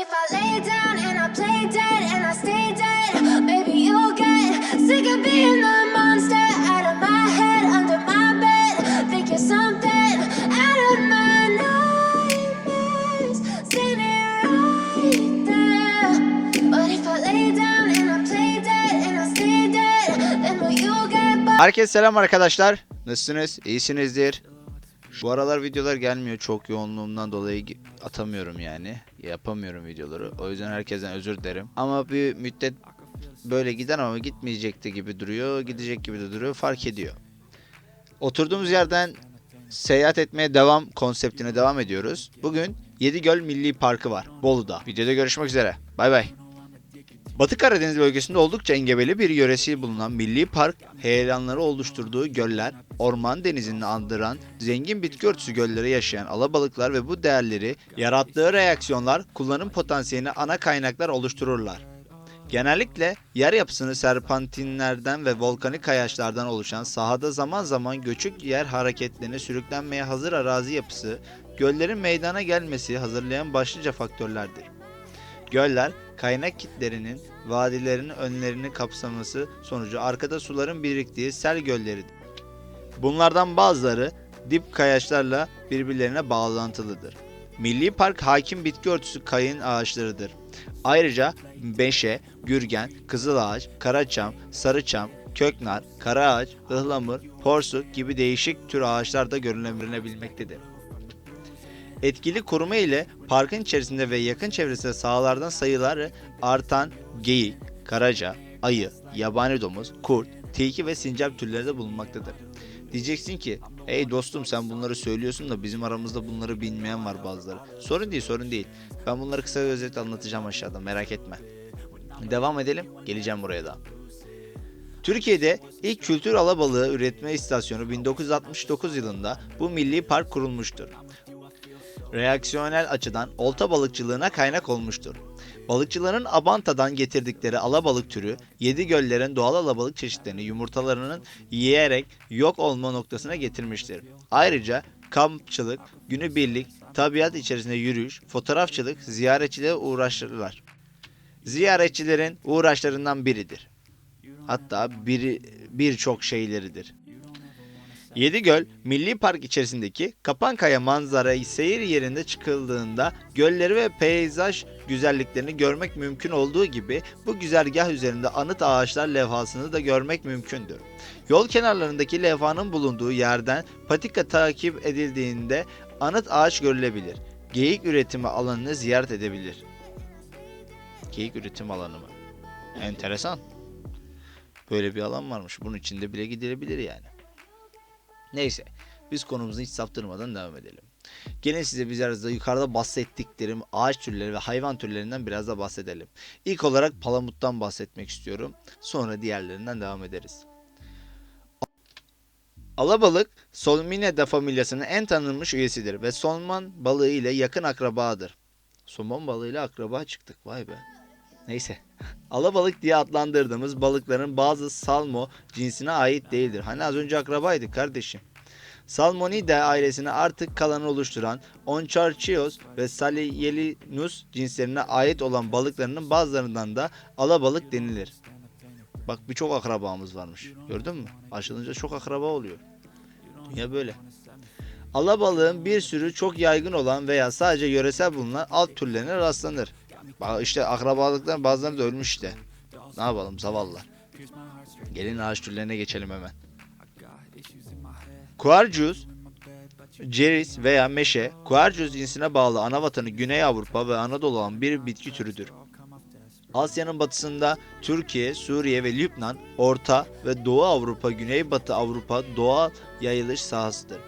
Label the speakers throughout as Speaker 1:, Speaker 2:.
Speaker 1: if I lay down and I play dead and I stay dead, maybe you'll get sick of being the monster out of my head, under my bed. Think you're something out of my nightmares, standing right there. But if I lay down and I play dead and I stay dead, then will you get?
Speaker 2: Herkese selam arkadaşlar. Nasılsınız? İyisinizdir. Bu aralar videolar gelmiyor. Çok yoğunluğumdan dolayı atamıyorum yani. Yapamıyorum videoları. O yüzden herkesten özür dilerim. Ama bir müddet böyle gider ama gitmeyecekti gibi duruyor. Gidecek gibi de duruyor. Fark ediyor. Oturduğumuz yerden seyahat etmeye devam konseptine devam ediyoruz. Bugün Yedigöl Milli Parkı var. Bolu'da. Videoda görüşmek üzere. Bay bay. Batı Karadeniz bölgesinde oldukça engebeli bir yöresi bulunan milli park, heyelanları oluşturduğu göller, orman denizini andıran zengin bitki örtüsü gölleri yaşayan alabalıklar ve bu değerleri yarattığı reaksiyonlar kullanım potansiyelini ana kaynaklar oluştururlar. Genellikle yer yapısını serpantinlerden ve volkanik kayaçlardan oluşan sahada zaman zaman göçük yer hareketlerine sürüklenmeye hazır arazi yapısı, göllerin meydana gelmesi hazırlayan başlıca faktörlerdir. Göller, kaynak kitlerinin vadilerin önlerini kapsaması sonucu arkada suların biriktiği sel gölleridir. Bunlardan bazıları dip kayaçlarla birbirlerine bağlantılıdır. Milli Park hakim bitki örtüsü kayın ağaçlarıdır. Ayrıca meşe, gürgen, kızılağaç, karaçam, sarıçam, köknar, karaağaç, ıhlamur, porsuk gibi değişik tür ağaçlar da görülebilmektedir. Etkili koruma ile parkın içerisinde ve yakın çevresinde sahalardan sayıları artan geyik, karaca, ayı, yabani domuz, kurt, tilki ve sincap türleri de bulunmaktadır. Diyeceksin ki, hey dostum sen bunları söylüyorsun da bizim aramızda bunları bilmeyen var bazıları. Sorun değil sorun değil. Ben bunları kısa ve özet anlatacağım aşağıda merak etme. Devam edelim, geleceğim buraya da. Türkiye'de ilk kültür alabalığı üretme istasyonu 1969 yılında bu milli park kurulmuştur reaksiyonel açıdan olta balıkçılığına kaynak olmuştur. Balıkçıların Abanta'dan getirdikleri alabalık türü, yedi göllerin doğal alabalık çeşitlerini yumurtalarının yiyerek yok olma noktasına getirmiştir. Ayrıca kampçılık, günübirlik, tabiat içerisinde yürüyüş, fotoğrafçılık ziyaretçilere uğraşırlar. Ziyaretçilerin uğraşlarından biridir. Hatta biri birçok şeyleridir. Yedigöl Milli Park içerisindeki Kapankaya manzara seyir yerinde çıkıldığında gölleri ve peyzaj güzelliklerini görmek mümkün olduğu gibi bu güzergah üzerinde anıt ağaçlar levhasını da görmek mümkündür. Yol kenarlarındaki levhanın bulunduğu yerden patika takip edildiğinde anıt ağaç görülebilir. Geyik üretimi alanını ziyaret edebilir. Geyik üretim alanı mı? Enteresan. Böyle bir alan varmış. Bunun içinde bile gidilebilir yani. Neyse biz konumuzu hiç saptırmadan devam edelim. Gelin size biraz da yukarıda bahsettiklerim ağaç türleri ve hayvan türlerinden biraz da bahsedelim. İlk olarak palamuttan bahsetmek istiyorum. Sonra diğerlerinden devam ederiz. Alabalık Solmineda familyasının en tanınmış üyesidir ve somon balığı ile yakın akrabadır. Somon balığı ile akraba çıktık vay be. Neyse. Alabalık diye adlandırdığımız balıkların bazı salmo cinsine ait değildir. Hani az önce akrabaydık kardeşim. Salmonida ailesine artık kalanı oluşturan Oncharchios ve Salielinus cinslerine ait olan balıklarının bazılarından da alabalık denilir. Bak birçok akrabamız varmış. Gördün mü? Açılınca çok akraba oluyor. Dünya böyle. Alabalığın bir sürü çok yaygın olan veya sadece yöresel bulunan alt türlerine rastlanır. Bak işte akrabalıktan bazıları da ölmüş işte. Ne yapalım zavallılar. Gelin ağaç türlerine geçelim hemen. Quercus, ceris veya meşe, Quercus cinsine bağlı ana vatanı Güney Avrupa ve Anadolu olan bir bitki türüdür. Asya'nın batısında Türkiye, Suriye ve Lübnan, Orta ve Doğu Avrupa, Güneybatı Avrupa doğal yayılış sahasıdır.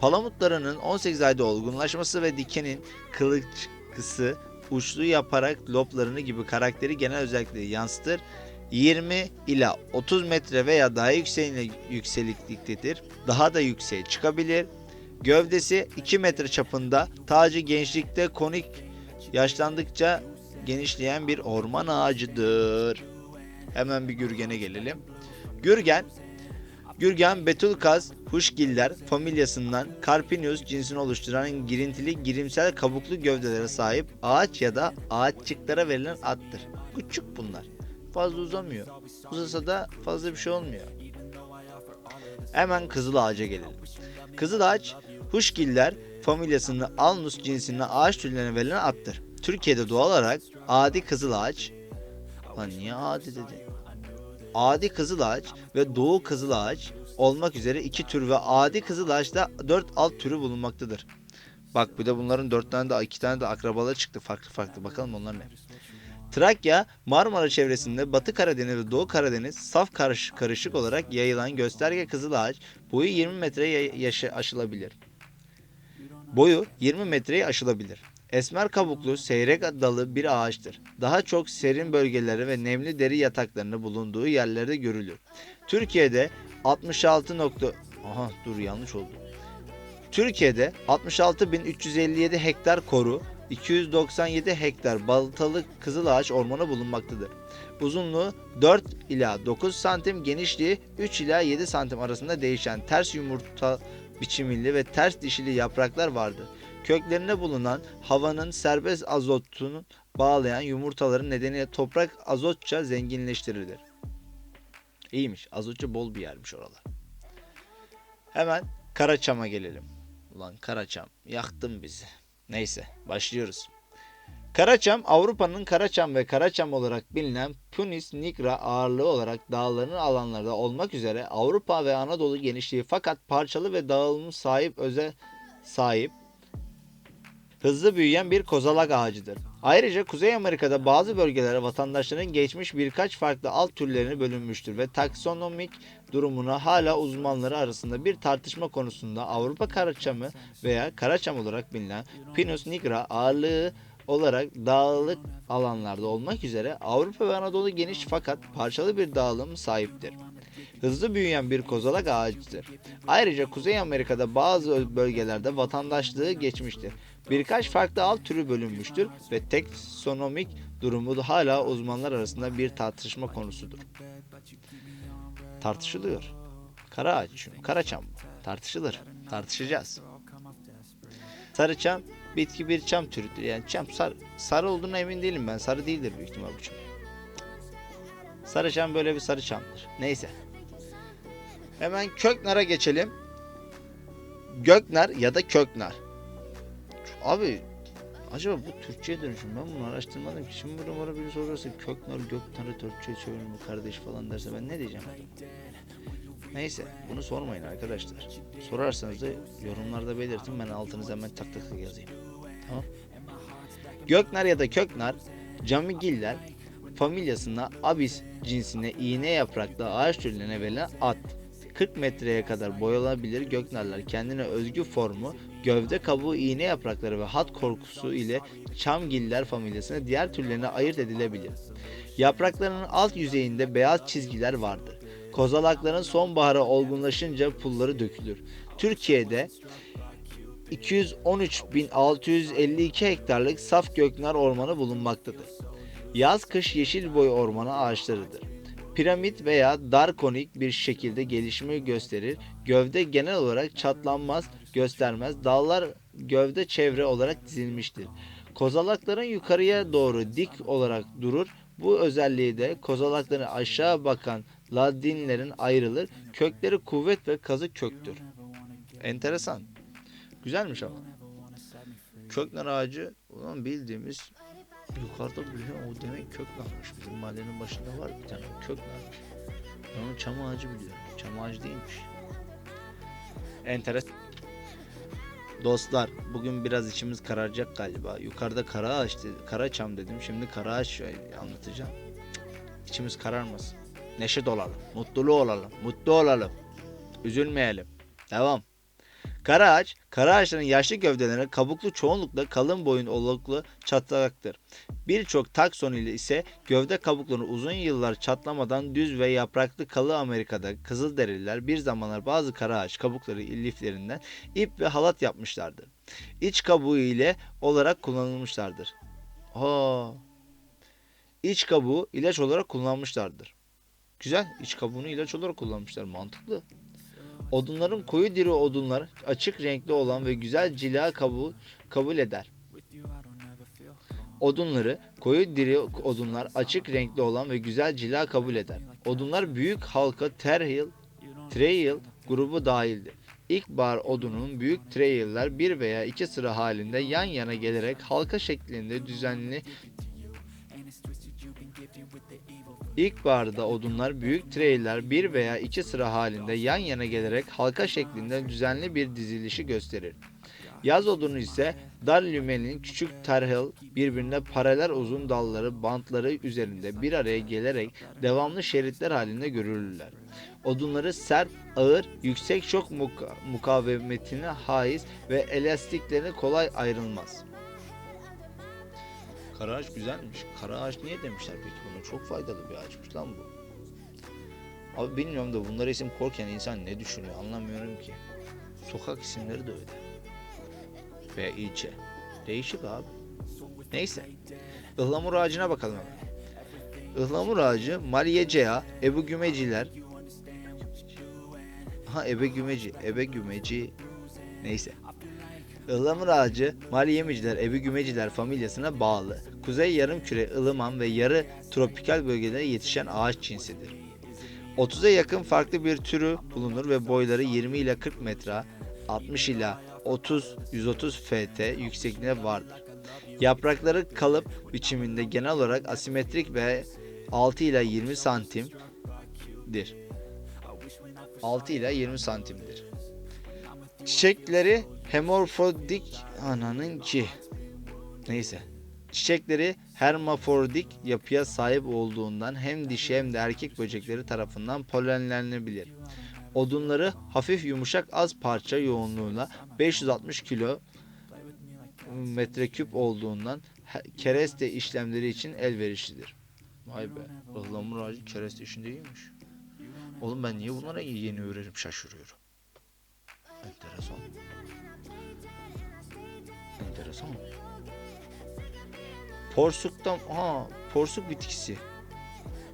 Speaker 2: Palamutlarının 18 ayda olgunlaşması ve dikenin kılıçkısı uçlu yaparak loblarını gibi karakteri genel özellikleri yansıtır. 20 ila 30 metre veya daha yükseğine yüksekliktedir. Daha da yükseğe çıkabilir. Gövdesi 2 metre çapında, tacı gençlikte konik, yaşlandıkça genişleyen bir orman ağacıdır. Hemen bir gürgene gelelim. Gürgen Gürgen Betulkaz Huşgiller familyasından Carpinius cinsini oluşturan girintili girimsel kabuklu gövdelere sahip ağaç ya da ağaççıklara verilen addır. Küçük bunlar. Fazla uzamıyor. Uzasa da fazla bir şey olmuyor. Hemen kızıl ağaca gelelim. Kızıl ağaç Huşgiller familyasının Alnus cinsinin ağaç türlerine verilen addır. Türkiye'de doğal olarak adi kızıl ağaç Lan niye adi dedi? Adi kızıl ağaç ve doğu kızıl ağaç olmak üzere iki tür ve adi kızıl ağaçta dört alt türü bulunmaktadır. Bak bir de bunların dört tane de iki tane de akrabaları çıktı farklı farklı. Bakalım onlar ne? Trakya, Marmara çevresinde Batı Karadeniz ve Doğu Karadeniz saf karış, karışık olarak yayılan gösterge kızıl ağaç boyu 20 metreye aşılabilir. Boyu 20 metreyi aşılabilir. Esmer kabuklu seyrek dalı bir ağaçtır. Daha çok serin bölgeleri ve nemli deri yataklarının bulunduğu yerlerde görülür. Türkiye'de 66 nokta... Aha dur yanlış oldu. Türkiye'de 66.357 hektar koru, 297 hektar baltalı kızılağaç ormanı bulunmaktadır. Uzunluğu 4 ila 9 santim, genişliği 3 ila 7 santim arasında değişen ters yumurta biçimli ve ters dişili yapraklar vardır. Köklerinde bulunan havanın serbest azotunu bağlayan yumurtaların nedeniyle toprak azotça zenginleştirilir. İyiymiş. Azotça bol bir yermiş oralar. Hemen Karaçam'a gelelim. Ulan Karaçam yaktın bizi. Neyse başlıyoruz. Karaçam Avrupa'nın Karaçam ve Karaçam olarak bilinen Punis nigra ağırlığı olarak dağların alanlarda olmak üzere Avrupa ve Anadolu genişliği fakat parçalı ve dağılım sahip öze sahip hızlı büyüyen bir kozalak ağacıdır. Ayrıca Kuzey Amerika'da bazı bölgelere vatandaşların geçmiş birkaç farklı alt türlerini bölünmüştür ve taksonomik durumuna hala uzmanları arasında bir tartışma konusunda Avrupa karaçamı veya karaçam olarak bilinen Pinus nigra ağırlığı olarak dağlık alanlarda olmak üzere Avrupa ve Anadolu geniş fakat parçalı bir dağılım sahiptir. Hızlı büyüyen bir kozalak ağacıdır. Ayrıca Kuzey Amerika'da bazı bölgelerde vatandaşlığı geçmiştir. Birkaç farklı alt türü bölünmüştür ve teksonomik durumu da hala uzmanlar arasında bir tartışma konusudur. Tartışılıyor. Kara ağaç çünkü. Karaçam bu. Tartışılır. Tartışacağız. Sarıçam bitki bir çam türüdür. Yani çam sarı, sarı olduğuna emin değilim ben. Sarı değildir büyük ihtimal bu çam. Sarıçam böyle bir sarı çamdır. Neyse. Hemen köknara geçelim. Göknar ya da köknar. Abi acaba bu Türkçe'ye dönüşüm ben bunu araştırmadım ki. Şimdi burada bana biri sorarsa köknar göknarı Türkçe'ye çevirme kardeş falan derse ben ne diyeceğim? Neyse bunu sormayın arkadaşlar. Sorarsanız da yorumlarda belirtin ben altınıza hemen tak tak yazayım. Tamam. Göknar ya da köknar camigiller familyasına abis cinsine iğne yapraklı ağaç türlerine verilen at. 40 metreye kadar boyalabilir göknarlar kendine özgü formu, gövde kabuğu, iğne yaprakları ve hat korkusu ile çamgiller familyasına diğer türlerine ayırt edilebilir. Yapraklarının alt yüzeyinde beyaz çizgiler vardır. Kozalakların sonbahara olgunlaşınca pulları dökülür. Türkiye'de 213.652 hektarlık saf göknar ormanı bulunmaktadır. Yaz kış yeşil boy ormanı ağaçlarıdır. Piramit veya dar konik bir şekilde gelişme gösterir. Gövde genel olarak çatlanmaz, göstermez. Dallar gövde çevre olarak dizilmiştir. Kozalakların yukarıya doğru dik olarak durur. Bu özelliği de kozalakların aşağı bakan ladinlerin ayrılır. Kökleri kuvvet ve kazık köktür. Enteresan. Güzelmiş ama. Köknar ağacı ulan bildiğimiz yukarıda buluyor. O demek köknarmış. Bizim mahallenin başında var bir tane köknarmış. Ben onu çam ağacı biliyorum. Çam ağacı değilmiş. Enteresan. Dostlar bugün biraz içimiz kararacak galiba. Yukarıda kara ağaç dedi, kara çam dedim. Şimdi kara ağaç anlatacağım. Cık, İçimiz kararmasın. Neşe olalım. Mutluluğu olalım. Mutlu olalım. Üzülmeyelim. Devam. Kara ağaç, kara ağaçların yaşlı gövdelerine kabuklu çoğunlukla kalın boyun oluklu çatlaktır. Birçok takson ile ise gövde kabuklarını uzun yıllar çatlamadan düz ve yapraklı kalı Amerika'da Kızılderililer bir zamanlar bazı kara ağaç kabukları liflerinden ip ve halat yapmışlardır. İç kabuğu ile olarak kullanılmışlardır. Aa, iç kabuğu ilaç olarak kullanmışlardır. Güzel, iç kabuğunu ilaç olarak kullanmışlar. Mantıklı. Odunların koyu diri odunlar açık renkli olan ve güzel cila kabul, kabul eder. Odunları koyu diri odunlar açık renkli olan ve güzel cila kabul eder. Odunlar büyük halka terhil, trail grubu dahildir. İlkbahar odunun büyük trailler bir veya iki sıra halinde yan yana gelerek halka şeklinde düzenli İlkbaharda odunlar büyük trailler bir veya iki sıra halinde yan yana gelerek halka şeklinde düzenli bir dizilişi gösterir. Yaz odunu ise dar lümenin küçük terhil birbirine paralel uzun dalları bantları üzerinde bir araya gelerek devamlı şeritler halinde görülürler. Odunları sert, ağır, yüksek şok muka- mukavemetine haiz ve elastiklerine kolay ayrılmaz. Kara ağaç güzelmiş. Kara ağaç niye demişler peki bunu? Çok faydalı bir ağaçmış lan bu. Abi bilmiyorum da bunlara isim korken insan ne düşünüyor anlamıyorum ki. Sokak isimleri de öyle. Veya ilçe. Değişik abi. Neyse. Ihlamur ağacına bakalım hemen. Ihlamur ağacı Maliyecea, Ebu Gümeciler. Ha Ebe Gümeci, Ebe Gümeci. Neyse. Ihlamur ağacı Maliyemiciler, Ebu Gümeciler familyasına bağlı. Kuzey yarımküre ılıman ve yarı tropikal bölgelerde yetişen ağaç cinsidir. 30'a yakın farklı bir türü bulunur ve boyları 20 ile 40 metre, 60 ila 30 130 ft yüksekliğinde vardır. Yaprakları kalıp biçiminde genel olarak asimetrik ve 6 ila 20 santimdir. 6 ila 20 santimdir. Çiçekleri hemorfodik ananın ki. Neyse. Çiçekleri hermafroditik yapıya sahip olduğundan hem dişi hem de erkek böcekleri tarafından polenlenebilir. Odunları hafif yumuşak az parça yoğunluğuyla 560 kilo metreküp olduğundan kereste işlemleri için elverişlidir. Vay be. Ihlamur ağacı kereste işinde iyiymiş. Oğlum ben niye bunlara yeni öğrenip şaşırıyorum. Enteresan. Enteresan. Porsuktan, ha porsuk bitkisi.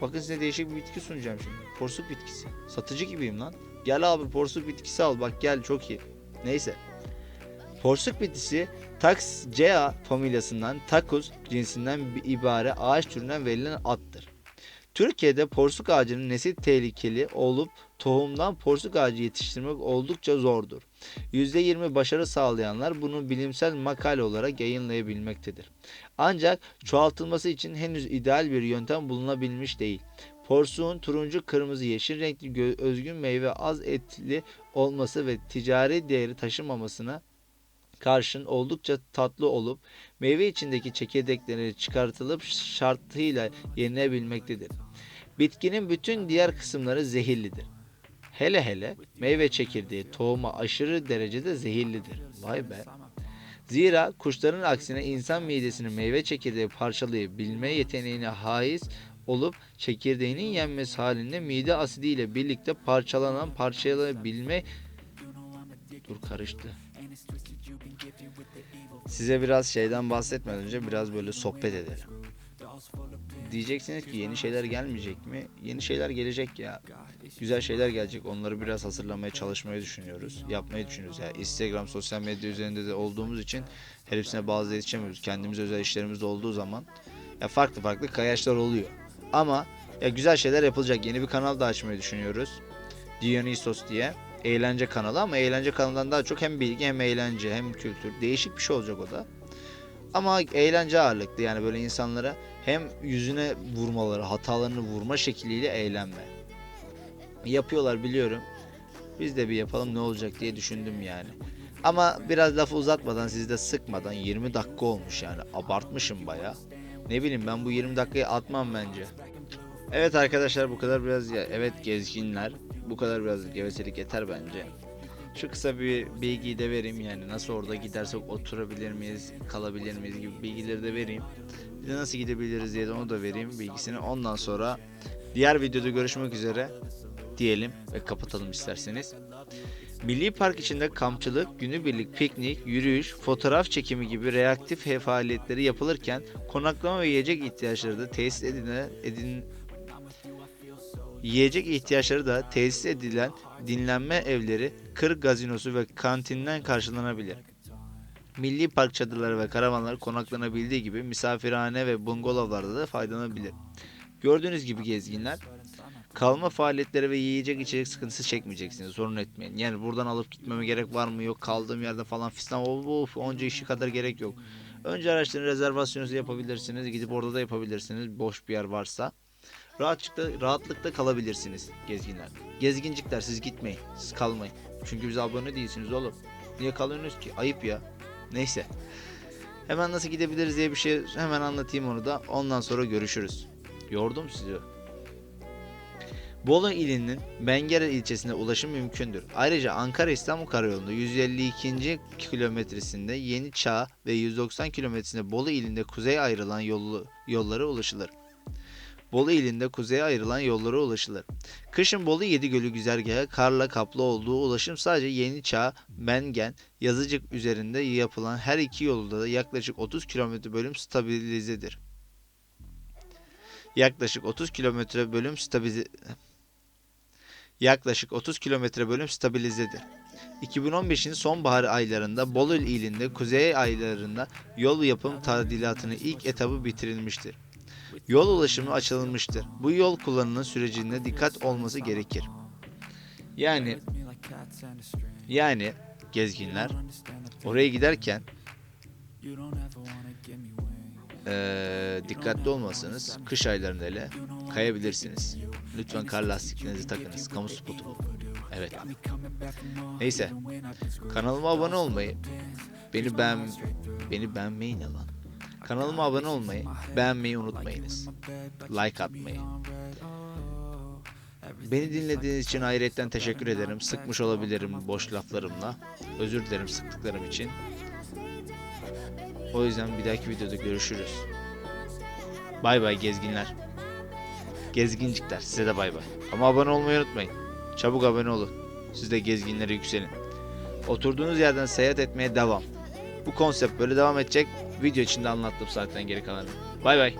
Speaker 2: Bakın size değişik bir bitki sunacağım şimdi. Porsuk bitkisi. Satıcı gibiyim lan. Gel abi porsuk bitkisi al. Bak gel çok iyi. Neyse. Porsuk bitkisi Taxcea familyasından Takus cinsinden bir ibare ağaç türünden verilen attır. Türkiye'de porsuk ağacının nesil tehlikeli olup tohumdan porsuk ağacı yetiştirmek oldukça zordur. %20 başarı sağlayanlar bunu bilimsel makale olarak yayınlayabilmektedir. Ancak çoğaltılması için henüz ideal bir yöntem bulunabilmiş değil. Porsuğun turuncu, kırmızı, yeşil renkli özgün meyve az etli olması ve ticari değeri taşımamasına karşın oldukça tatlı olup meyve içindeki çekirdekleri çıkartılıp şartıyla yenilebilmektedir. Bitkinin bütün diğer kısımları zehirlidir. Hele hele meyve çekirdeği tohuma aşırı derecede zehirlidir. Vay be. Zira kuşların aksine insan midesini meyve çekirdeği parçalayabilme yeteneğine haiz olup çekirdeğinin yenmesi halinde mide asidiyle birlikte parçalanan parçalayabilme dur karıştı. Size biraz şeyden bahsetmeden önce biraz böyle sohbet edelim. Diyeceksiniz ki yeni şeyler gelmeyecek mi? Yeni şeyler gelecek ya. Güzel şeyler gelecek. Onları biraz hazırlamaya çalışmayı düşünüyoruz. Yapmayı düşünüyoruz. Yani Instagram, sosyal medya üzerinde de olduğumuz için her hepsine bazı yetişemiyoruz. Kendimiz özel işlerimiz olduğu zaman ya farklı farklı kayaçlar oluyor. Ama ya güzel şeyler yapılacak. Yeni bir kanal da açmayı düşünüyoruz. Dionysos diye. Eğlence kanalı ama eğlence kanalından daha çok hem bilgi hem eğlence hem kültür. Değişik bir şey olacak o da. Ama eğlence ağırlıklı yani böyle insanlara hem yüzüne vurmaları, hatalarını vurma şekliyle eğlenme. Yapıyorlar biliyorum. Biz de bir yapalım ne olacak diye düşündüm yani. Ama biraz lafı uzatmadan sizi de sıkmadan 20 dakika olmuş yani abartmışım baya. Ne bileyim ben bu 20 dakikayı atmam bence. Evet arkadaşlar bu kadar biraz ya evet gezginler bu kadar biraz gevezelik yeter bence. Şu kısa bir bilgiyi de vereyim yani nasıl orada gidersek oturabilir miyiz, kalabilir miyiz gibi bilgileri de vereyim. Bir de nasıl gidebiliriz diye de onu da vereyim bilgisini. Ondan sonra diğer videoda görüşmek üzere diyelim ve kapatalım isterseniz. Milli Park içinde kampçılık, günübirlik piknik, yürüyüş, fotoğraf çekimi gibi reaktif faaliyetleri yapılırken konaklama ve yiyecek ihtiyaçları da tesis edine, edin, Yiyecek ihtiyaçları da tesis edilen dinlenme evleri, kır gazinosu ve kantinden karşılanabilir. Milli park çadırları ve karavanlar konaklanabildiği gibi misafirhane ve bungalovlarda da faydalanabilir. Gördüğünüz gibi gezginler kalma faaliyetleri ve yiyecek içecek sıkıntısı çekmeyeceksiniz. Sorun etmeyin. Yani buradan alıp gitmeme gerek var mı yok kaldığım yerde falan fistan of, of onca işi kadar gerek yok. Önce araçların rezervasyonunuzu yapabilirsiniz. Gidip orada da yapabilirsiniz. Boş bir yer varsa. Rahatlıkla, rahatlıkla kalabilirsiniz gezginler. Gezgincikler siz gitmeyin. Siz kalmayın. Çünkü biz abone değilsiniz oğlum. Niye kalıyorsunuz ki? Ayıp ya. Neyse. Hemen nasıl gidebiliriz diye bir şey hemen anlatayım onu da. Ondan sonra görüşürüz. Yordum sizi. Bolu ilinin Bengere ilçesine ulaşım mümkündür. Ayrıca Ankara-İstanbul Karayolu'nda 152. kilometresinde Yeni Çağ ve 190 kilometresinde Bolu ilinde kuzeye ayrılan yolu, yollara ulaşılır. Bolu ilinde kuzeye ayrılan yollara ulaşılır. Kışın Bolu Yedigölü güzergahı karla kaplı olduğu ulaşım sadece Yeni Çağ, Mengen, Yazıcık üzerinde yapılan her iki yolda da yaklaşık 30 km bölüm stabilizedir. Yaklaşık 30 kilometre bölüm stabilize yaklaşık 30 kilometre bölüm stabilizedir. 2015'in sonbahar aylarında Bolu ilinde kuzey aylarında yol yapım tadilatının ilk etabı bitirilmiştir. Yol ulaşımı açılmıştır. Bu yol kullanımı sürecinde dikkat olması gerekir. Yani yani gezginler oraya giderken eee, dikkatli olmasanız kış aylarında hele kayabilirsiniz. Lütfen kar lastiklerinizi takınız. Kamu spotu bu. Evet. Neyse. Kanalıma abone olmayı, beni beğen beni beğenmeyi ne lan? Kanalıma abone olmayı, beğenmeyi unutmayınız. Like atmayı. Beni dinlediğiniz için ayrıyetten teşekkür ederim. Sıkmış olabilirim boş laflarımla. Özür dilerim sıktıklarım için. O yüzden bir dahaki videoda görüşürüz. Bay bay gezginler. Gezgincikler size de bay bay. Ama abone olmayı unutmayın. Çabuk abone olun. Siz de gezginlere yükselin. Oturduğunuz yerden seyahat etmeye devam. Bu konsept böyle devam edecek. Video içinde anlattım zaten geri kalanı. Bay bay.